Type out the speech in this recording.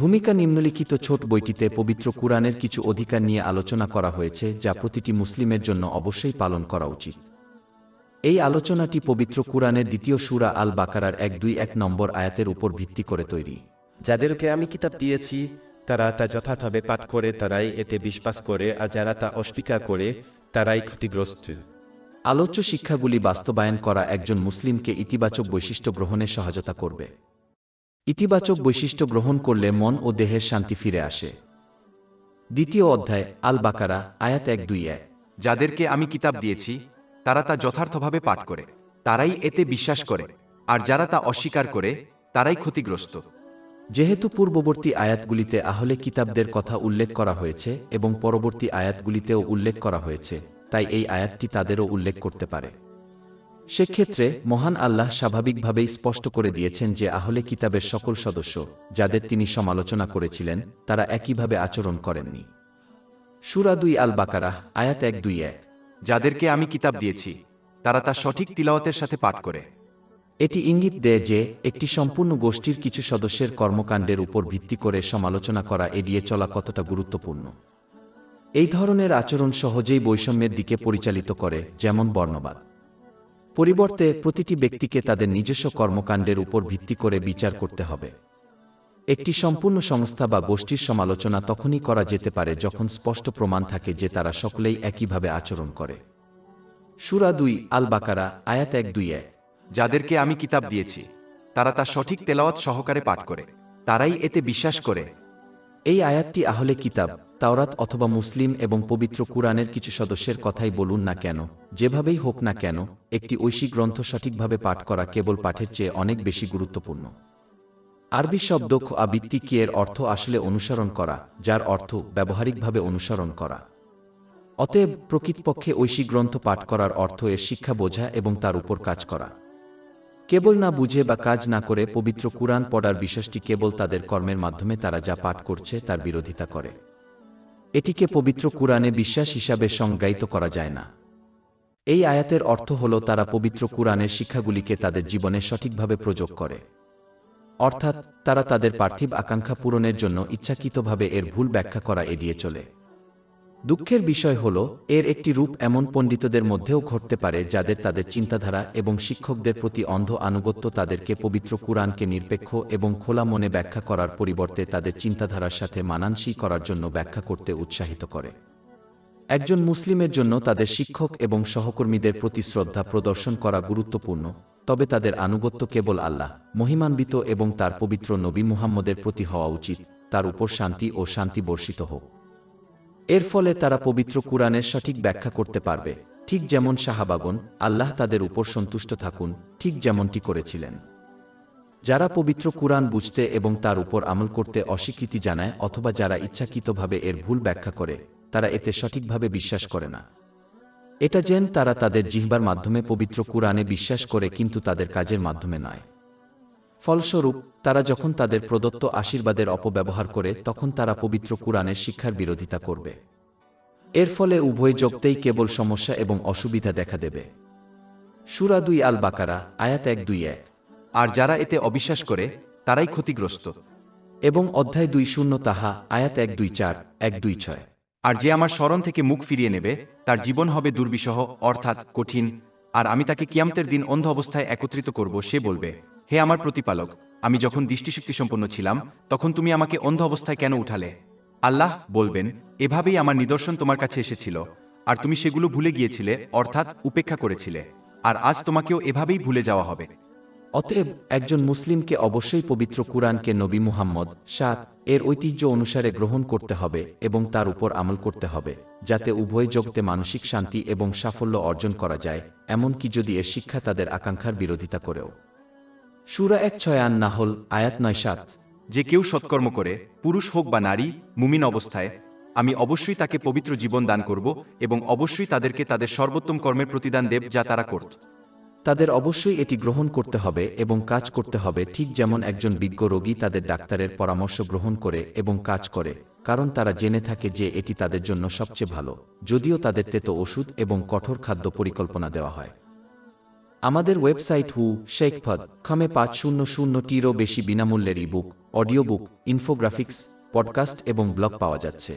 ভূমিকা নিম্নলিখিত ছোট বইটিতে পবিত্র কুরআনের কিছু অধিকার নিয়ে আলোচনা করা হয়েছে যা প্রতিটি মুসলিমের জন্য অবশ্যই পালন করা উচিত। এই আলোচনাটি পবিত্র কুরআনের দ্বিতীয় সুরা আল বাকারার এক দুই এক নম্বর আয়াতের উপর ভিত্তি করে তৈরি। যাদেরকে আমি কিতাব দিয়েছি তারা তা যথার্থভাবে পাঠ করে তারাই এতে বিশ্বাস করে আর যারা তা অস্বীকার করে তারাই ক্ষতিগ্রস্ত। আলোচ্য শিক্ষাগুলি বাস্তবায়ন করা একজন মুসলিমকে ইতিবাচক বৈশিষ্ট্য গ্রহণে সহায়তা করবে। ইতিবাচক বৈশিষ্ট্য গ্রহণ করলে মন ও দেহের শান্তি ফিরে আসে। দ্বিতীয় অধ্যায় আল বাকারা আয়াত এক দুই এক। যাদেরকে আমি কিতাব দিয়েছি তারা তা যথার্থভাবে পাঠ করে তারাই এতে বিশ্বাস করে আর যারা তা অস্বীকার করে তারাই ক্ষতিগ্রস্ত। যেহেতু পূর্ববর্তী আয়াতগুলিতে আহলে কিতাবদের কথা উল্লেখ করা হয়েছে এবং পরবর্তী আয়াতগুলিতেও উল্লেখ করা হয়েছে তাই এই আয়াতটি তাদেরও উল্লেখ করতে পারে। সেক্ষেত্রে মহান আল্লাহ স্বাভাবিকভাবেই স্পষ্ট করে দিয়েছেন যে আহলে কিতাবের সকল সদস্য যাদের তিনি সমালোচনা করেছিলেন তারা একইভাবে আচরণ করেননি। সুরা দুই আল বাকারাহ আয়াত এক দুই এক। যাদেরকে আমি কিতাব দিয়েছি তারা তা সঠিক তিলাওয়াতের সাথে পাঠ করে। এটি ইঙ্গিত দেয় যে একটি সম্পূর্ণ গোষ্ঠীর কিছু সদস্যের কর্মকাণ্ডের উপর ভিত্তি করে সমালোচনা করা এড়িয়ে চলা কতটা গুরুত্বপূর্ণ। এই ধরনের আচরণ সহজেই বৈষম্যের দিকে পরিচালিত করে যেমন বর্ণবাদ। পরিবর্তে প্রতিটি ব্যক্তিকে তাদের নিজস্ব কর্মকাণ্ডের উপর ভিত্তি করে বিচার করতে হবে। একটি সম্পূর্ণ সংস্থা বা গোষ্ঠীর সমালোচনা তখনই করা যেতে পারে যখন স্পষ্ট প্রমাণ থাকে যে তারা সকলেই একইভাবে আচরণ করে। সুরা দুই আল বাকারা আয়াত এক দুই এক। যাদেরকে আমি কিতাব দিয়েছি, তারা তা সঠিক তেলাওয়াত সহকারে পাঠ করে। তারাই এতে বিশ্বাস করে এই আয়াতটি আহলে কিতাব, তাওরাত অথবা মুসলিম এবং পবিত্র কুরআনের কিছু সদস্যের কথাই বলুন না কেন? যেভাবেই হোক না কেন, একটি ঐশী গ্রন্থ সঠিকভাবে পাঠ করা কেবল পাঠের চেয়ে অনেক বেশি গুরুত্বপূর্ণ। আরবি শব্দ আবৃত্তি কি এর অর্থ আসলে অনুসরণ করা, যার অর্থ ব্যবহারিকভাবে অনুসরণ করা? অতএব প্রকৃতপক্ষে ঐশী গ্রন্থ পাঠ করার অর্থ এর শিক্ষা বোঝা এবং তার উপর কাজ করা। কেবল না বুঝে বা কাজ না করে পবিত্র কুরআন পড়ার বিশ্বাসটি কেবল তাদের কর্মের মাধ্যমে তারা যা পাঠ করছে তার বিরোধিতা করে। এটিকে পবিত্র কুরআনে বিশ্বাস হিসাবে সংজ্ঞায়িত করা যায় না। এই আয়াতের অর্থ হল তারা পবিত্র কুরআনের শিক্ষাগুলিকে তাদের জীবনে সঠিকভাবে প্রয়োগ করে। অর্থাৎ তারা তাদের পার্থিব আকাঙ্ক্ষা পূরণের জন্য ইচ্ছাকৃতভাবে এর ভুল ব্যাখ্যা করা এড়িয়ে চলে। দুঃখের বিষয় হল, এর একটি রূপ এমন পণ্ডিতদের মধ্যেও ঘটতে পারে যাদের তাদের চিন্তাধারা এবং শিক্ষকদের প্রতি অন্ধ আনুগত্য তাদেরকে পবিত্র কুরআনকে নিরপেক্ষ এবং খোলা মনে ব্যাখ্যা করার পরিবর্তে তাদের চিন্তাধারার সাথে মানানসই করার জন্য ব্যাখ্যা করতে উৎসাহিত করে। একজন মুসলিমের জন্য তাদের শিক্ষক এবং সহকর্মীদের প্রতি শ্রদ্ধা প্রদর্শন করা গুরুত্বপূর্ণ, তবে তাদের আনুগত্য কেবল আল্লাহ, মহিমান্বিত এবং তার পবিত্র নবী মুহাম্মদের প্রতি হওয়া উচিত, তার উপর শান্তি ও শান্তি বর্ষিত হোক। এর ফলে তারা পবিত্র কুরআনের সঠিক ব্যাখ্যা করতে পারবে। ঠিক যেমন শাহাবাগন, আল্লাহ তাদের উপর সন্তুষ্ট থাকুন, ঠিক যেমনটি করেছিলেন। যারা পবিত্র কুরআন বুঝতে এবং তার উপর আমল করতে অস্বীকৃতি জানায় অথবা যারা ইচ্ছাকৃতভাবে এর ভুল ব্যাখ্যা করে, তারা এতে সঠিকভাবে বিশ্বাস করে না। এটা যেন তারা তাদের জিহ্বার মাধ্যমে পবিত্র কুরআনে বিশ্বাস করে কিন্তু তাদের কাজের মাধ্যমে নয়। ফলস্বরূপ, তারা যখন তাদের প্রদত্ত আশীর্বাদের অপব্যবহার করে, তখন তারা পবিত্র কুরআনের শিক্ষার বিরোধিতা করবে। এর ফলে উভয় জগতেই কেবল সমস্যা এবং অসুবিধা দেখা দেবে। সুরা দুই আল বাকারা আয়াত এক দুই এক। আর যারা এতে অবিশ্বাস করে, তারাই ক্ষতিগ্রস্ত। এবং অধ্যায় দুই শূন্য তাহা, আয়াত এক দুই চার, এক দুই ছয়। আর যে আমার স্মরণ থেকে মুখ ফিরিয়ে নেবে, তার জীবন হবে দুর্বিষহ, অর্থাৎ কঠিন, আর আমি তাকে কিয়ামতের দিন অন্ধ অবস্থায় একত্রিত করব, সে বলবে হে আমার প্রতিপালক, আমি যখন দৃষ্টিশক্তি সম্পন্ন ছিলাম, তখন তুমি আমাকে অন্ধ অবস্থায় কেন উঠালে? আল্লাহ বলবেন, এভাবেই আমার নিদর্শন তোমার কাছে এসেছিল, আর তুমি সেগুলো ভুলে গিয়েছিলে, অর্থাৎ উপেক্ষা করেছিলে, আর আজ তোমাকেও এভাবেই ভুলে যাওয়া হবে। অতএব একজন মুসলিমকে অবশ্যই পবিত্র কুরআনকে নবী মুহাম্মদ সাত এর ঐতিহ্য অনুসারে গ্রহণ করতে হবে এবং তার উপর আমল করতে হবে, যাতে উভয় জগতে মানসিক শান্তি এবং সাফল্য অর্জন করা যায়, এমনকি যদি এর শিক্ষা তাদের আকাঙ্ক্ষার বিরোধিতা করেও। সুরা এক ছয় আন নাহল আয়াত নয় সাত। যে কেউ সৎকর্ম করে পুরুষ হোক বা নারী মুমিন অবস্থায় আমি অবশ্যই তাকে পবিত্র জীবন দান করব এবং অবশ্যই তাদেরকে তাদের সর্বোত্তম কর্মের প্রতিদান দেব যা তারা করত। তাদের অবশ্যই এটি গ্রহণ করতে হবে এবং কাজ করতে হবে ঠিক যেমন একজন বিজ্ঞ রোগী তাদের ডাক্তারের পরামর্শ গ্রহণ করে এবং কাজ করে কারণ তারা জেনে থাকে যে এটি তাদের জন্য সবচেয়ে ভালো যদিও তাদের তেতো ওষুধ এবং কঠোর খাদ্য পরিকল্পনা দেওয়া হয়। আমাদের ওয়েবসাইট হু শেখফদ খামে পাঁচ শূন্য শূন্যটিরও বেশি বিনামূল্যের ebook, audio book, infographics, podcast এবং ব্লগ পাওয়া যাচ্ছে।